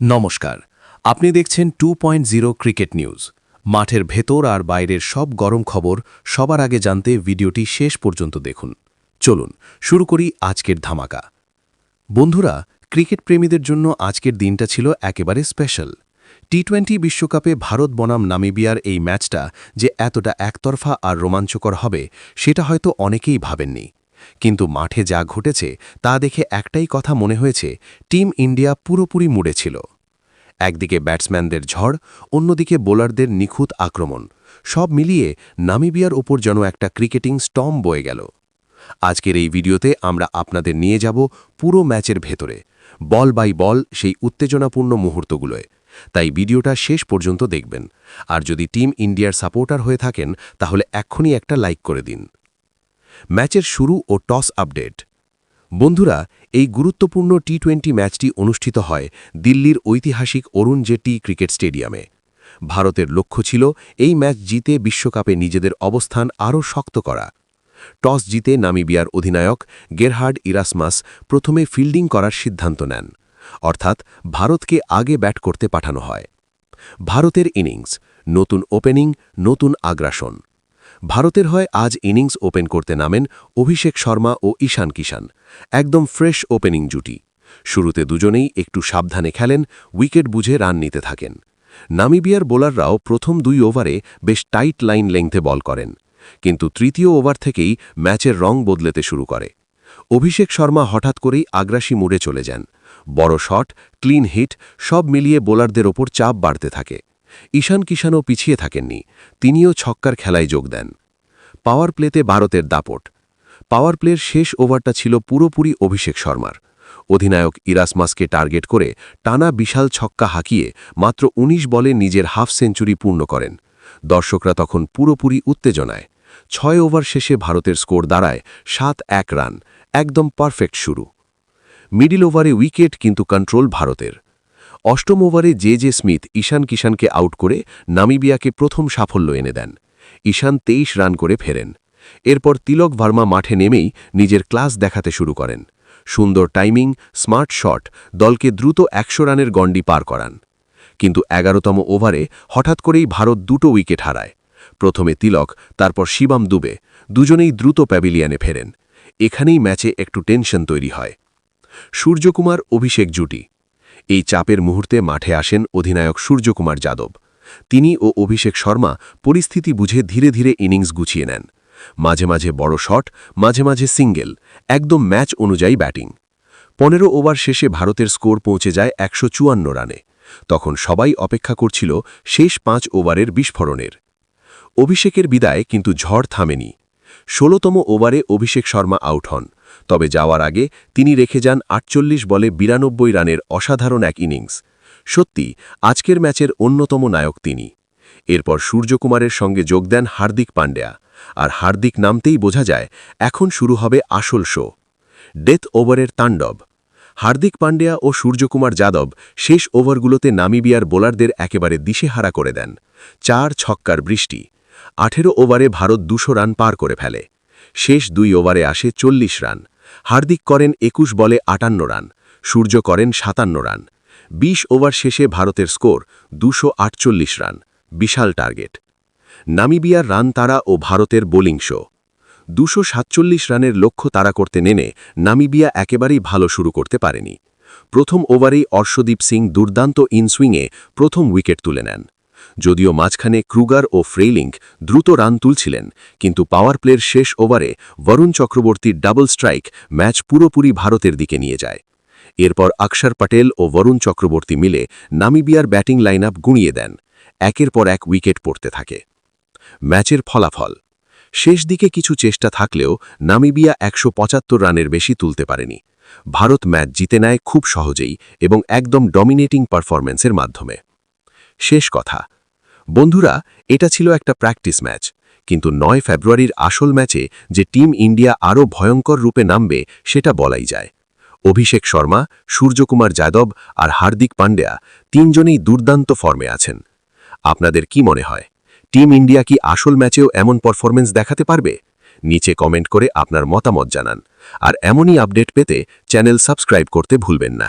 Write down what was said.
নমস্কার। আপনি দেখছেন টু ক্রিকেট নিউজ। মাঠের ভেতর আর বাইরের সব গরম খবর সবার আগে জানতে ভিডিওটি শেষ পর্যন্ত দেখুন। চলুন, শুরু করি আজকের ধামাকা। বন্ধুরা, ক্রিকেট প্রেমীদের জন্য আজকের দিনটা ছিল একেবারে স্পেশাল। টি টোয়েন্টি বিশ্বকাপে ভারত বনাম নামিবিয়ার এই ম্যাচটা যে এতটা একতরফা আর রোমাঞ্চকর হবে, সেটা হয়তো অনেকেই ভাবেননি। কিন্তু মাঠে যা ঘটেছে তা দেখে একটাই কথা মনে হয়েছে, টিম ইন্ডিয়া পুরোপুরি মুড়ে ছিল। একদিকে ব্যাটসম্যানদের ঝড়, অন্যদিকে বোলারদের নিখুঁত আক্রমণ। সব মিলিয়ে নামিবিয়ার ওপর যেন একটা ক্রিকেটিং স্টম বয়ে গেল। আজকের এই ভিডিওতে আমরা আপনাদের নিয়ে যাব পুরো ম্যাচের ভেতরে, বল বাই বল সেই উত্তেজনাপূর্ণ মুহূর্তগুলোয়। তাই ভিডিওটা শেষ পর্যন্ত দেখবেন। আর যদি টিম ইন্ডিয়ার সাপোর্টার হয়ে থাকেন, তাহলে এক্ষুনি একটা লাইক করে দিন। ম্যাচের শুরু ও টস আপডেট। বন্ধুরা, এই গুরুত্বপূর্ণ টি টোয়েন্টি ম্যাচটি অনুষ্ঠিত হয় দিল্লির ঐতিহাসিক অরুণ জেটি ক্রিকেট স্টেডিয়ামে। ভারতের লক্ষ্য ছিল এই ম্যাচ জিতে বিশ্বকাপে নিজেদের অবস্থান আরও শক্ত করা। টস জিতে নামিবিয়ার অধিনায়ক গেরহার্ড ইরাসমাস প্রথমে ফিল্ডিং করার সিদ্ধান্ত নেন। অর্থাৎ ভারতকে আগে ব্যাট করতে পাঠানো হয়। ভারতের ইনিংস, নতুন ওপেনিং, নতুন আগ্রাসন। ভারতের হয় আজ ইনিংস ওপেন করতে নামেন অভিষেক শর্মা ও ঈশান কিষান। একদম ফ্রেশ ওপেনিং জুটি। শুরুতে দুজনেই একটু সাবধানে খেলেন, উইকেট বুঝে রান নিতে থাকেন। নামিবিয়ার বোলাররাও প্রথম দুই ওভারে বেশ টাইট লাইন লেংথে বল করেন, কিন্তু তৃতীয় ওভার থেকেই ম্যাচের রং বদলেতে শুরু করে। অভিষেক শর্মা হঠাৎ করেই আগ্রাসী মুড়ে চলে যান। বড় শট, ক্লিন হিট, সব মিলিয়ে বোলারদের ওপর চাপ বাড়তে থাকে। ঈশান কিষানও পিছিয়ে থাকেননি, তিনিও ছক্কার খেলায় যোগ দেন। পাওয়ার প্লেতে ভারতের দাপট। পাওয়ার প্লের শেষ ওভারটা ছিল পুরোপুরি অভিষেক শর্মার। অধিনায়ক ইরাসমাসকে টার্গেট করে টানা বিশাল ছক্কা হাঁকিয়ে মাত্র ১৯ বলে নিজের হাফ সেঞ্চুরি পূর্ণ করেন। দর্শকরা তখন পুরোপুরি উত্তেজনায়। ছয় ওভার শেষে ভারতের স্কোর দাঁড়ায় সাত এক রান, একদম পারফেক্ট শুরু। মিডিল ওভারে উইকেট, কিন্তু কন্ট্রোল ভারতের। অষ্টম ওভারে জে জে স্মিথ ঈশান কিষানকে আউট করে নামিবিয়াকে প্রথম সাফল্য এনে দেন। ঈশান তেইশ রান করে ফেরেন। এরপর তিলক ভার্মা মাঠে নেমেই নিজের ক্লাস দেখাতে শুরু করেন। সুন্দর টাইমিং, স্মার্ট শট, দলকে দ্রুত একশো রানের গণ্ডি পার করান। কিন্তু এগারোতম ওভারে হঠাৎ করেই ভারত দুটো উইকেট হারায়। প্রথমে তিলক, তারপর শিবাম দুবে, দুজনেই দ্রুত প্যাভিলিয়ানে ফেরেন। এখানেই ম্যাচে একটু টেনশন তৈরি হয়। সূর্যকুমার অভিষেক জুটি। এই চাপের মুহূর্তে মাঠে আসেন অধিনায়ক সূর্যকুমার যাদব। তিনি ও অভিষেক শর্মা পরিস্থিতি বুঝে ধীরে ধীরে ইনিংস গুছিয়ে নেন। মাঝে মাঝে বড় শট, মাঝে মাঝে সিঙ্গেল, একদম ম্যাচ অনুযায়ী ব্যাটিং। পনেরো ওভার শেষে ভারতের স্কোর পৌঁছে যায় একশো চুয়ান্ন রানে। তখন সবাই অপেক্ষা করছিল শেষ পাঁচ ওভারের বিস্ফোরণের। অভিষেকের বিদায় কিন্তু ঝড় থামেনি। ষোলতম ওভারে অভিষেক শর্মা আউট হন। তবে যাওয়ার আগে তিনি রেখে যান আটচল্লিশ বলে বিরানব্বই রানের অসাধারণ এক ইনিংস। সত্যি, আজকের ম্যাচের অন্যতম নায়ক তিনি। এরপর সূর্যকুমারের সঙ্গে যোগ দেন হার্দিক পান্ডেয়া। আর হার্দিক নামতেই বোঝা যায়, এখন শুরু হবে আসল শো। ডেথ ওভারের তাণ্ডব। হার্দিক পান্ডেয়া ও সূর্যকুমার যাদব শেষ ওভারগুলোতে নামিবিয়ার বোলারদের একেবারে দিশেহারা করে দেন। চার ছক্কার বৃষ্টি। আঠেরো ওভারে ভারত দুশো রান পার করে ফেলে। শেষ দুই ওভারে আসে চল্লিশ রান। হার্দিক করেন একুশ বলে আটান্ন রান, সূর্য করেন সাতান্ন রান। ২০ ওভার শেষে ভারতের স্কোর দুশো আটচল্লিশ রান, বিশাল টার্গেট। নামিবিয়ার রান তারা ও ভারতের বোলিং শো। দুশো সাতচল্লিশ রানের লক্ষ্য তারা করতে নেনে নামিবিয়া একেবারেই ভালো শুরু করতে পারেনি। প্রথম ওভারেই অর্শদীপ সিং দুর্দান্ত ইনসুইংয়ে প্রথম উইকেট তুলে নেন। যদিও মাঝখানে ক্রুগার ও ফ্রেইলিংক দ্রুত রান তুলছিলেন, কিন্তু পাওয়ার প্লের শেষ ওভারে বরুণ চক্রবর্তীর ডাবল স্ট্রাইক ম্যাচ পুরোপুরি ভারতের দিকে নিয়ে যায়। এরপর অক্ষর পটেল ও বরুণ চক্রবর্তী মিলে নামিবিয়ার ব্যাটিং লাইন আপ গুঁড়িয়ে দেন, একের পর এক উইকেট পড়তে থাকে। ম্যাচের ফলাফল, শেষ দিকে কিছু চেষ্টা থাকলেও নামিবিয়া একশো পঁচাত্তর রানের বেশি তুলতে পারেনি। ভারত ম্যাচ জিতে নেয় খুব সহজেই এবং একদম ডমিনেটিং পারফরম্যান্সের মাধ্যমে। শেষ কথা বন্ধুরা, এটা ছিল একটা প্র্যাকটিস ম্যাচ কিন্তু নয় ফেব্রুয়ারির আসল ম্যাচে যে টিম ইন্ডিয়া আরও ভয়ঙ্কর রূপে নামবে, সেটা বলাই যায়। অভিষেক শর্মা, সূর্যকুমার যাদব আর হার্দিক পান্ডেয়া তিনজনেই দুর্দান্ত ফর্মে আছেন। আপনাদের কি মনে হয় টিম ইন্ডিয়া কি আসল ম্যাচেও এমন পারফরমেন্স দেখাতে পারবে? নিচে কমেন্ট করে আপনার মতামত জানান, আর এমনই আপডেট পেতে চ্যানেল সাবস্ক্রাইব করতে ভুলবেন না।